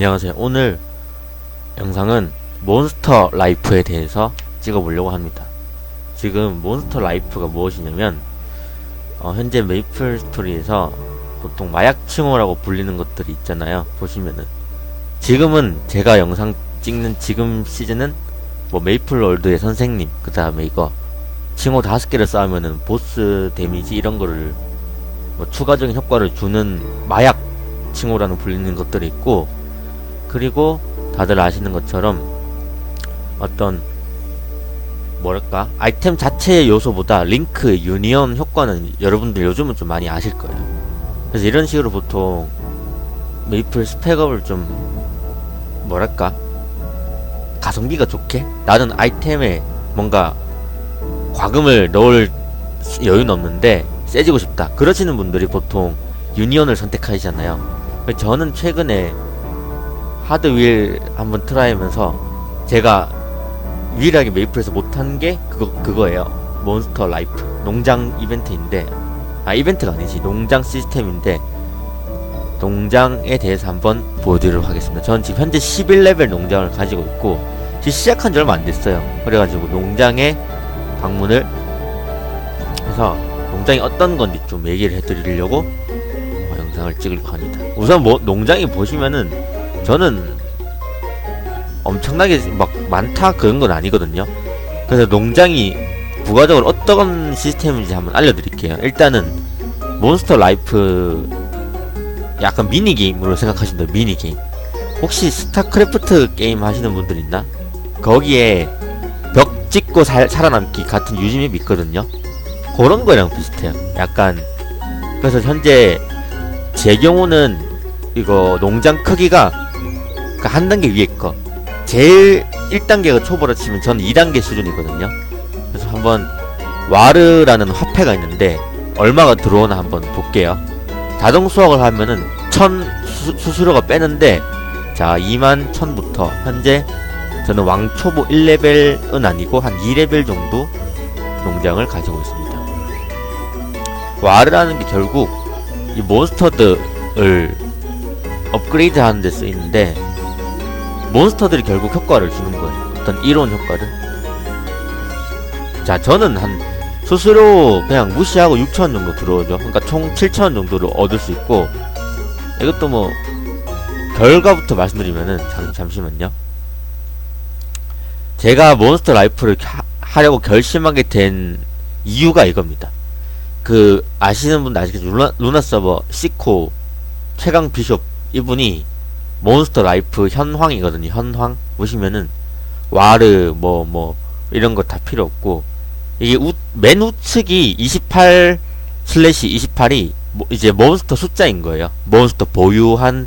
안녕하세요. 오늘 영상은 몬스터 라이프에 대해서 찍어보려고 합니다. 지금 몬스터 라이프가 무엇이냐면 어, 현재 메이플 스토리에서 보통 마약 칭호라고 불리는 것들이 있잖아요. 보시면은 지금은 제가 영상 찍는 지금 시즌은 뭐 메이플 월드의 선생님 그 다음에 이거 칭호 다섯 개를 쌓으면은 보스 데미지 이런 거를 뭐 추가적인 효과를 주는 마약 칭호라는 불리는 것들이 있고 그리고 다들 아시는 것처럼 어떤 뭐랄까 아이템 자체의 요소보다 링크 유니언 효과는 여러분들 요즘은 좀 많이 아실 거예요. 그래서 이런 식으로 보통 메이플 스펙업을 좀 뭐랄까 가성비가 좋게 나는 아이템에 뭔가 과금을 넣을 여유는 없는데 세지고 싶다. 그러시는 분들이 보통 유니언을 선택하시잖아요. 저는 최근에 하드윌 한번 트라이하면서 제가 유일하게 메이플에서 못한 게 그거, 그거예요. 몬스터 라이프. 농장 이벤트인데 아 이벤트가 아니지. 농장 시스템인데 농장에 대해서 한번 보여드리도록 하겠습니다. 저는 지금 현재 11레벨 농장을 가지고 있고 지금 시작한 지 얼마 안 됐어요. 그래가지고 농장에 방문을 해서 농장이 어떤 건지 좀 얘기를 해드리려고 어, 영상을 찍으려고 합니다. 우선 뭐 농장이 보시면은 저는 엄청나게 막 많다 그런 건 아니거든요. 그래서 농장이 부가적으로 어떤 시스템인지 한번 알려드릴게요. 일단은 몬스터 라이프 약간 미니게임으로 돼요 미니게임. 혹시 스타크래프트 게임 하시는 분들 있나? 거기에 벽 찍고 살, 살아남기 같은 유지맵이 있거든요. 그런 거랑 비슷해요. 약간 그래서 현재 제 경우는 이거 농장 크기가 그 한 단계 위에 거. 제일 1단계가 초보라 치면 저는 2단계 수준이거든요. 그래서 한번 와르라는 화폐가 있는데 얼마가 들어오나 한번 볼게요. 자동 수확을 하면은 1000 수, 수수료가 빼는데 자 2만 1000부터 현재 저는 왕초보 1레벨은 아니고 한 2레벨 정도 농장을 가지고 있습니다. 와르라는 게 결국 이 몬스터들을 업그레이드 하는 데 쓰이는데 몬스터들이 결국 효과를 주는 거예요. 어떤 이론 효과를. 자, 저는 한 수수료 그냥 무시하고 6천원 정도 들어오죠. 그러니까 총 7천원 정도를 얻을 수 있고 이것도 뭐 결과부터 말씀드리면은 잠, 잠시만요. 제가 몬스터 라이프를 하, 하려고 결심하게 된 이유가 이겁니다. 그 아시는 분들 아시겠죠? 루나, 루나 서버 시코 최강 비숍 이분이 몬스터 라이프 현황이거든요. 현황 보시면은 와르 뭐뭐 뭐 이런 거 다 필요 없고 이게 우, 맨 우측이 28 슬래시 28이 뭐 이제 몬스터 숫자인 거예요. 몬스터 보유한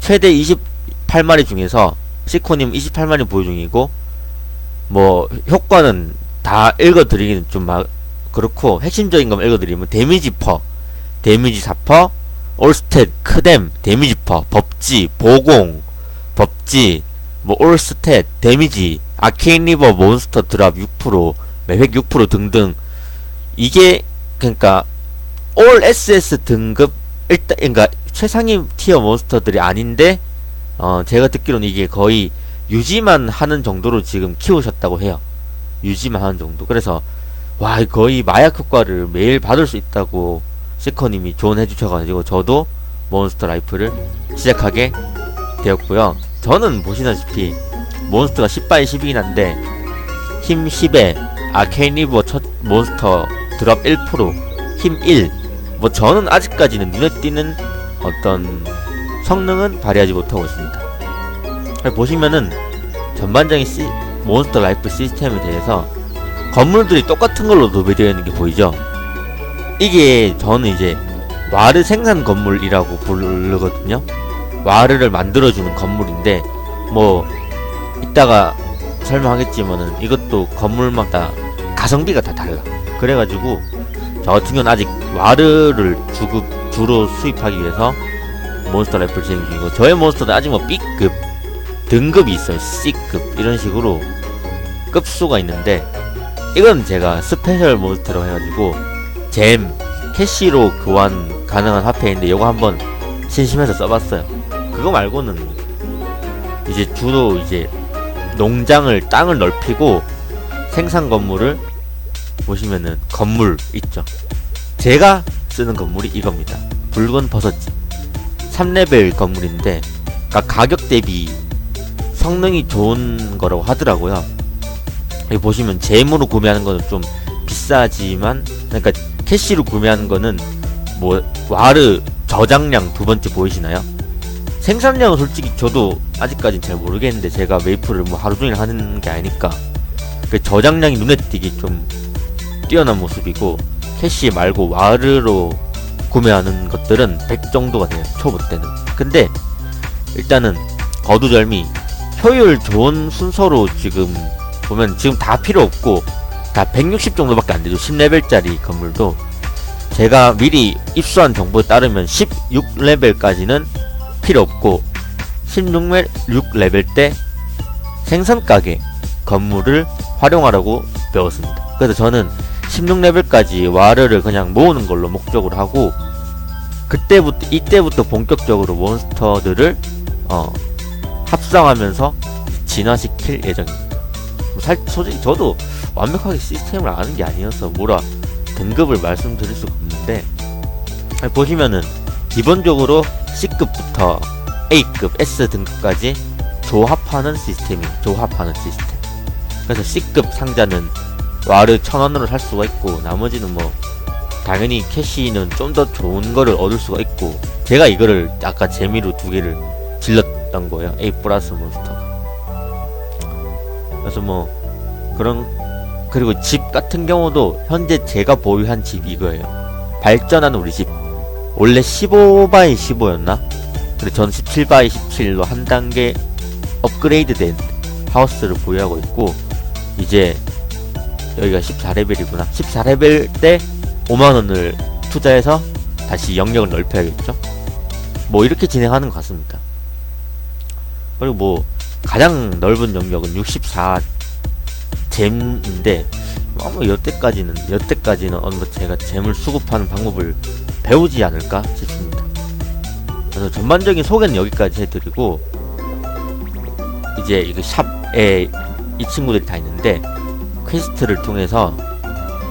최대 28마리 중에서 시코님 28마리 보유 중이고 뭐 효과는 다 읽어드리기는 좀 막 그렇고 핵심적인 것만 읽어드리면 데미지 퍼 데미지 4퍼 올스탯, 크뎀, 데미지퍼, 법지, 보공, 법지, 뭐 올스탯, 데미지, 아케인 리버, 몬스터 드랍 6%, 매획 6% 등등 이게 그러니까 올 SS 등급 일단 그러니까 최상위 티어 몬스터들이 아닌데 어 제가 듣기로는 이게 거의 유지만 하는 정도로 지금 키우셨다고 해요. 유지만 하는 정도. 그래서 와 거의 마약 효과를 매일 받을 수 있다고 시커님이 조언해 주셔가지고 저도 몬스터 라이프를 시작하게 되었고요 저는 보시다시피 몬스터가 10바에 10이긴 한데 힘 10에 아케인 리버 첫 몬스터 드랍 1%힘 1. 뭐 저는 아직까지는 눈에 띄는 어떤 성능은 발휘하지 못하고 있습니다. 보시면은 전반적인 시, 몬스터 라이프 시스템에 대해서 건물들이 똑같은 걸로 도배되어 있는 게 보이죠? 이게 저는 이제 와르 생산 건물이라고 부르거든요. 와르를 만들어주는 건물인데 뭐 이따가 설명하겠지만은 이것도 건물마다 가성비가 다 달라. 그래가지고 저 같은 경우는 아직 와르를 주급 주로 수입하기 위해서 몬스터 라이프를 진행 중이고 저의 몬스터는 아직 뭐 B급 등급이 있어요. C급 이런 식으로 급수가 있는데 이건 제가 스페셜 몬스터라고 해가지고 잼, 캐시로 교환 가능한 화폐인데 이거 한번 심심해서 써봤어요. 그거 말고는 이제 주로 이제 농장을 땅을 넓히고 생산 건물을 보시면은 건물 있죠. 제가 쓰는 건물이 이겁니다. 붉은 버섯집 3레벨 건물인데 그러니까 가격 대비 성능이 좋은 거라고 하더라고요. 여기 보시면 제물로 구매하는 거는 좀 비싸지만 그러니까 캐시로 구매하는 거는 뭐 와르 저장량 두 번째 보이시나요? 생산량은 솔직히 저도 아직까지는 잘 모르겠는데 제가 메이플을 뭐 하루 종일 하는 게 아니니까 그 저장량이 눈에 띄기 좀 뛰어난 모습이고 캐시 말고 와르로 구매하는 것들은 100 정도가 돼요 초보 때는 근데 일단은 거두절미 효율 좋은 순서로 지금 보면 지금 다 필요 없고 다 160 정도밖에 안 되죠 10레벨짜리 건물도 제가 미리 입수한 정보에 따르면 16레벨까지는 필요 없고 16레벨 때 생선 가게 건물을 활용하라고 배웠습니다. 그래서 저는 16레벨까지 와르를 그냥 모으는 걸로 목적으로 하고 그때부터 이때부터 본격적으로 몬스터들을 어, 합성하면서 진화시킬 예정입니다. 살, 솔직히 저도 완벽하게 시스템을 아는 게 아니어서 뭐라 등급을 말씀드릴 수가 없는데 보시면은 기본적으로 C급부터 A급, S 등급까지 조합하는 시스템이 조합하는 시스템. 그래서 C급 상자는 와르 1000원으로 살 수가 있고 나머지는 뭐 당연히 캐시는 좀 더 좋은 거를 얻을 수가 있고 제가 이거를 아까 재미로 두 개를 질렀던 거예요. A 플러스 몬스터가. 그래서 뭐 그런 그리고 집 같은 경우도 현재 제가 보유한 집 이거예요. 발전한 우리 집. 원래 15바이 15였나? 근데 전 17바이 17로 한 단계 업그레이드 된 하우스를 보유하고 있고 이제 여기가 14레벨이구나. 14레벨 때 5만원을 투자해서 다시 영역을 넓혀야겠죠? 뭐 이렇게 진행하는 것 같습니다. 그리고 뭐 가장 넓은 영역은 64 잼인데 아마 여태까지는 여태까지는 어느 제가 잼을 수급하는 방법을 배우지 않을까 싶습니다. 그래서 전반적인 소개는 여기까지 해드리고 이제 이거 샵에 이 친구들이 다 있는데 퀘스트를 통해서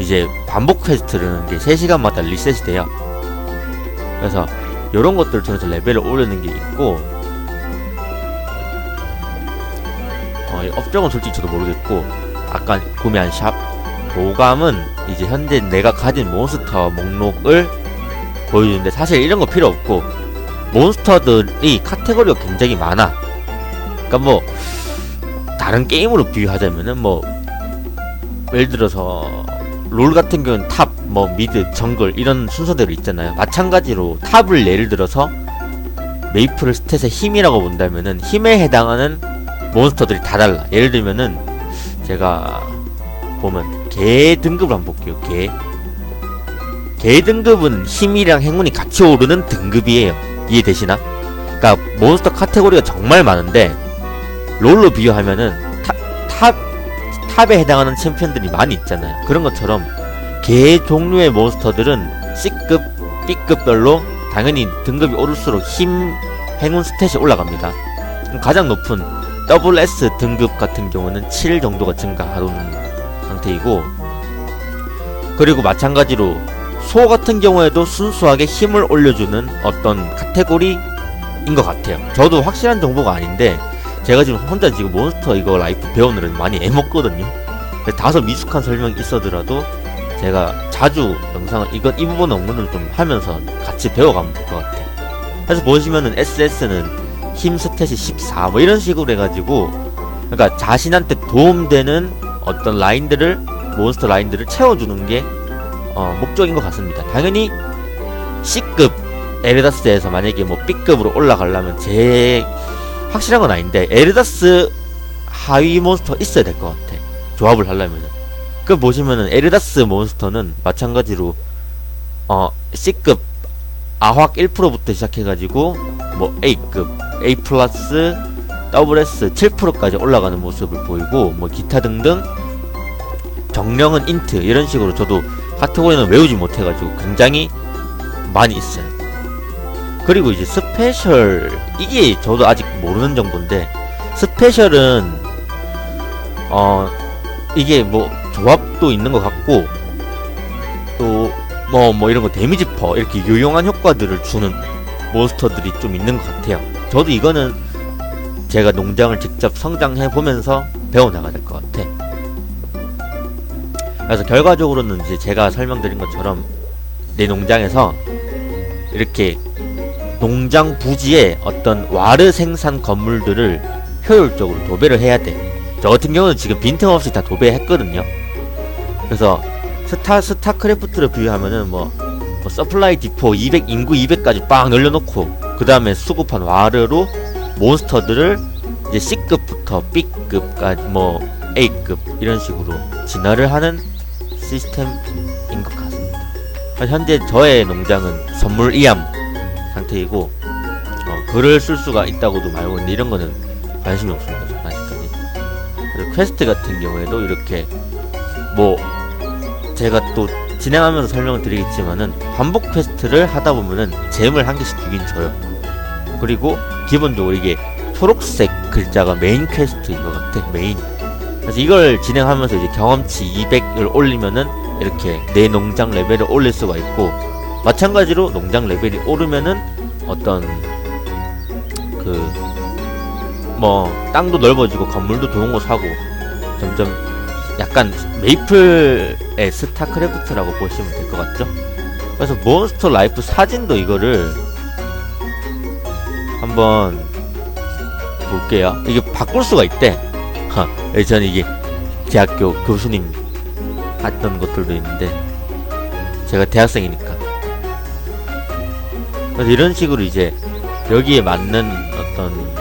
이제 반복 퀘스트를 이제 3시간마다 리셋이 돼요. 그래서 이런 것들을 통해서 레벨을 올리는 게 있고 어, 업적은 솔직히 저도 모르겠고 아까 구매한 샵. 도감은 이제 현재 내가 가진 몬스터 목록을 보여주는데 사실 이런 거 필요 없고 몬스터들이 카테고리가 굉장히 많아. 그니까 뭐 다른 게임으로 비유하자면은 뭐 예를 들어서 롤 같은 경우는 탑, 뭐 미드, 정글 이런 순서대로 있잖아요. 마찬가지로 탑을 예를 들어서 메이플 스탯의 힘이라고 본다면은 힘에 해당하는 몬스터들이 다 달라. 예를 들면은 제가 보면 개 등급을 한번 볼게요. 개. 개 등급은 힘이랑 행운이 같이 오르는 등급이에요. 이해되시나? 그러니까 몬스터 카테고리가 정말 많은데 롤로 비교하면은 탑, 탑 탑에 해당하는 챔피언들이 많이 있잖아요. 그런 것처럼 개 종류의 몬스터들은 C급, B급별로 당연히 등급이 오를수록 힘, 행운 스탯이 올라갑니다. 가장 높은 WS 등급 같은 경우는 7 정도가 증가하는 상태이고 그리고 마찬가지로 소 같은 경우에도 순수하게 힘을 올려주는 어떤 카테고리인 것 같아요. 저도 확실한 정보가 아닌데 제가 지금 혼자 지금 몬스터 이거 라이프 배우느라 많이 애먹거든요. 다소 미숙한 설명이 있어더라도 제가 자주 영상을 이건 이 부분 업로드를 좀 하면서 같이 배워가면 될 것 같아요. 그래서 보시면은 SS는 힘 스탯이 14 뭐 이런 식으로 해가지고 그러니까 자신한테 도움되는 어떤 라인들을 몬스터 라인들을 채워주는 게 어, 목적인 것 같습니다. 당연히 C급 에르다스에서 만약에 뭐 B급으로 올라가려면 제 확실한 건 아닌데 에르다스 하위 몬스터 있어야 될 것 같아. 조합을 하려면은. 그 보시면은 에르다스 몬스터는 마찬가지로 어 C급 아확 1%부터 시작해가지고 뭐 A급, A 플러스, WS 7%까지 올라가는 모습을 보이고 뭐 기타 등등 정령은 인트 이런 식으로 저도 카테고리는 외우지 못해가지고 굉장히 많이 있어요. 그리고 이제 스페셜 이게 저도 아직 모르는 정보인데 스페셜은 어 이게 뭐 조합도 있는 것 같고 또뭐뭐 이런 거 데미지 퍼 이렇게 유용한 효과들을 주는 몬스터들이 좀 있는 것 같아요. 저도 이거는 제가 농장을 직접 성장해 보면서 배워 나가야 될 것 같아. 그래서 결과적으로는 이제 제가 설명드린 것처럼 내 농장에서 이렇게 농장 부지에 어떤 와르 생산 건물들을 효율적으로 도배를 해야 돼. 저 같은 경우는 지금 빈틈없이 다 도배했거든요. 그래서 스타 스타크래프트를 비유하면은 뭐, 뭐 서플라이 디포 200 인구 200까지 빵 늘려놓고 그 다음에 수급한 와르로 몬스터들을 이제 C급부터 B급까지 뭐 A급 이런 식으로 진화를 하는 시스템인 것 같습니다. 현재 저의 농장은 선물 이암 상태이고 어, 글을 쓸 수가 있다고도 말고 이런 거는 관심이 없습니다. 아직까지. 그리고 퀘스트 같은 경우에도 이렇게 뭐 제가 또 진행하면서 설명을 드리겠지만은 반복 퀘스트를 하다 보면은 잼을 한 개씩 주긴 줘요. 그리고 기본적으로 이게 초록색 글자가 메인 퀘스트인 것 같아. 메인. 그래서 이걸 진행하면서 이제 경험치 200을 올리면은 이렇게 내 농장 레벨을 올릴 수가 있고 마찬가지로 농장 레벨이 오르면은 어떤 그 뭐 땅도 넓어지고 건물도 좋은 거 사고 점점 약간 메이플의 스타크래프트라고 보시면 될 것 같죠? 그래서 몬스터 라이프 사진도 이거를 한번 볼게요. 이게 바꿀 수가 있대. 하, 저는 이게 대학교 교수님 했던 것들도 있는데 제가 대학생이니까 그래서 이런 식으로 이제 여기에 맞는 어떤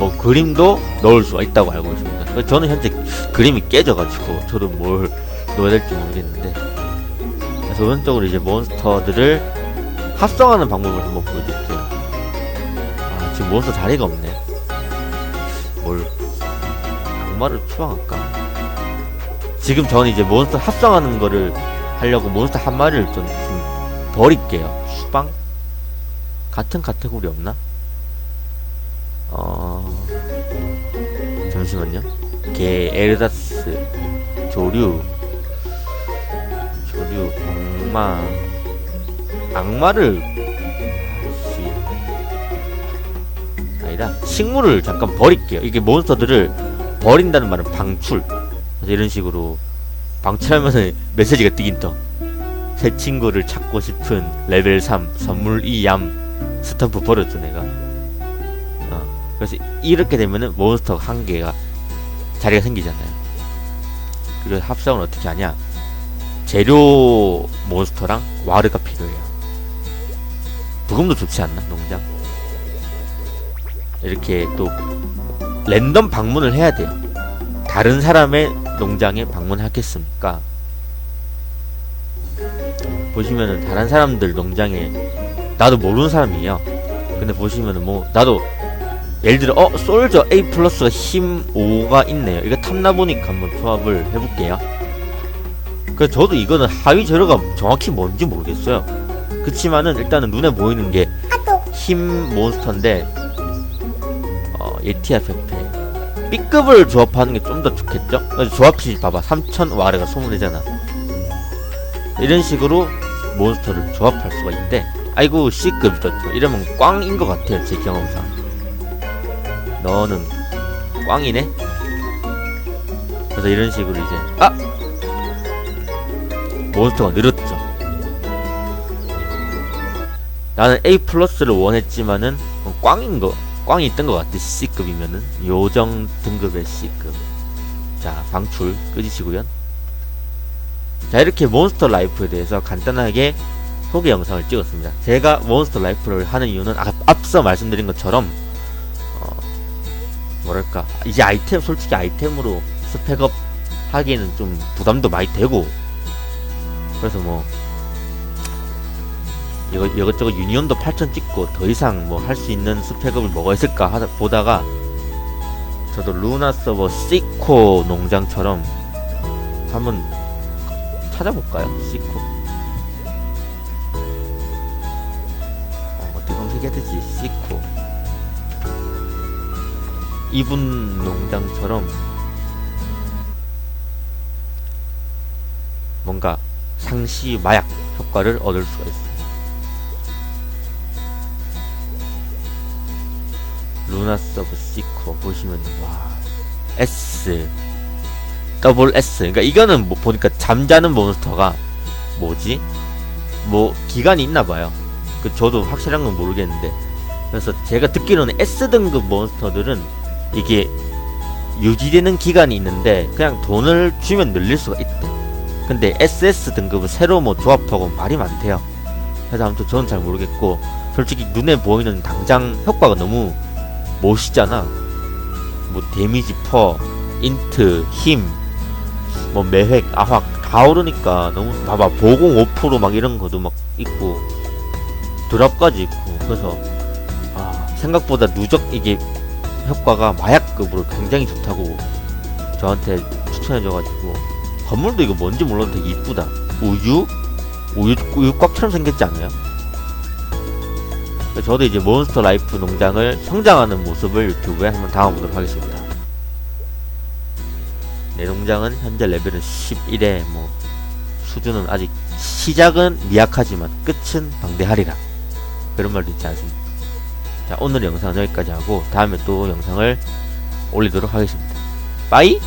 뭐 그림도 넣을 수가 있다고 알고 있습니다. 저는 현재 그림이 깨져가지고 저도 뭘 넣어야 될지 모르겠는데 그래서 오른쪽으로 이제 몬스터들을 합성하는 방법을 한번 보여드릴게요. 아 지금 몬스터 자리가 없네. 뭘 악마를 추방할까? 지금 저는 이제 몬스터 합성하는 거를 하려고 몬스터 한 마리를 좀, 좀 버릴게요. 추방? 같은 카테고리 없나? 어... 잠시만요. 개, 에르다스, 조류, 조류, 악마, 악마를, 아니다. 식물을 잠깐 버릴게요. 이게 몬스터들을 버린다는 말은 방출. 이런 식으로 방출하면서 메시지가 뜨긴 떠. 새 친구를 찾고 싶은 레벨 3 선물 2얌 스탬프 버렸죠 내가. 어. 그래서 이렇게 되면은 몬스터 한 개가 자리가 생기잖아요. 그리고 합성을 어떻게 하냐? 재료 몬스터랑 와르가 필요해요. 부금도 좋지 않나 농장? 이렇게 또 랜덤 방문을 해야 돼요. 다른 사람의 농장에 방문하겠습니까? 보시면은 다른 사람들 농장에 나도 모르는 사람이에요. 근데 보시면은 뭐 나도 예를 들어 어 솔저 A 플러스가 힘 5가 있네요. 이거 탐나 보니까 한번 조합을 해볼게요. 그 저도 이거는 하위 재료가 정확히 뭔지 모르겠어요. 그치만은 일단은 눈에 보이는 게 힘 몬스터인데 어 예티아 페페 B급을 조합하는 게 좀 더 좋겠죠? 조합시 봐봐 3000 와르가 소문이잖아. 이런 식으로 몬스터를 조합할 수가 있대. 아이고 C급 좋죠. 이러면 꽝인 것 같아요 제 경험상. 너는 꽝이네. 그래서 이런 식으로 이제 아 몬스터가 늘었죠. 나는 A 플러스를 원했지만은 꽝인 거 꽝이 있던 것 같아 C급이면은 요정 등급의 C급. 자 방출 끄지시고요. 자 이렇게 몬스터 라이프에 대해서 간단하게 소개 영상을 찍었습니다. 제가 몬스터 라이프를 하는 이유는 아, 앞서 말씀드린 것처럼 어, 뭐랄까 이제 아이템 솔직히 아이템으로 스펙업 하기에는 좀 부담도 많이 되고 그래서 뭐 이거 이것저것 유니온도 8천 찍고 더 이상 뭐 할 수 있는 스펙업을 뭐가 있을까 하다 보다가 저도 루나 서버 시코 농장처럼 한번 찾아볼까요? 시코 어, 어떻게 검색해야 되지? 시코 이분 농장처럼 뭔가 상시 마약 효과를 얻을 수가 있어요. 루나 서브 시커 보시면 와 S 더블 S 그러니까 이거는 뭐 보니까 잠자는 몬스터가 뭐지? 뭐 기간이 있나 봐요. 그 저도 확실한 건 모르겠는데 그래서 제가 듣기로는 S 등급 몬스터들은 이게 유지되는 기간이 있는데 그냥 돈을 주면 늘릴 수가 있대. 근데 SS 등급은 새로 뭐 조합하고 말이 많대요. 그래서 아무튼 저는 잘 모르겠고 솔직히 눈에 보이는 당장 효과가 너무 멋있잖아. 뭐 데미지 퍼, 인트, 힘, 뭐 매획, 아확 다 오르니까 너무 봐봐 보공 5%막 이런 것도 막 있고 드랍까지 있고 그래서 아 생각보다 누적 이게 효과가 마약급으로 굉장히 좋다고 저한테 추천해줘가지고 건물도 이거 뭔지 몰랐는데 되게 이쁘다 우유? 우유, 우유 꽉처럼 생겼지 않아요? 저도 이제 몬스터 라이프 농장을 성장하는 모습을 유튜브에 한번 담아보도록 하겠습니다 내 농장은 현재 레벨은 11에 뭐 수준은 아직 시작은 미약하지만 끝은 방대하리라 그런 말도 있지 않습니까 자 오늘 영상은 여기까지 하고 다음에 또 영상을 올리도록 하겠습니다. 빠이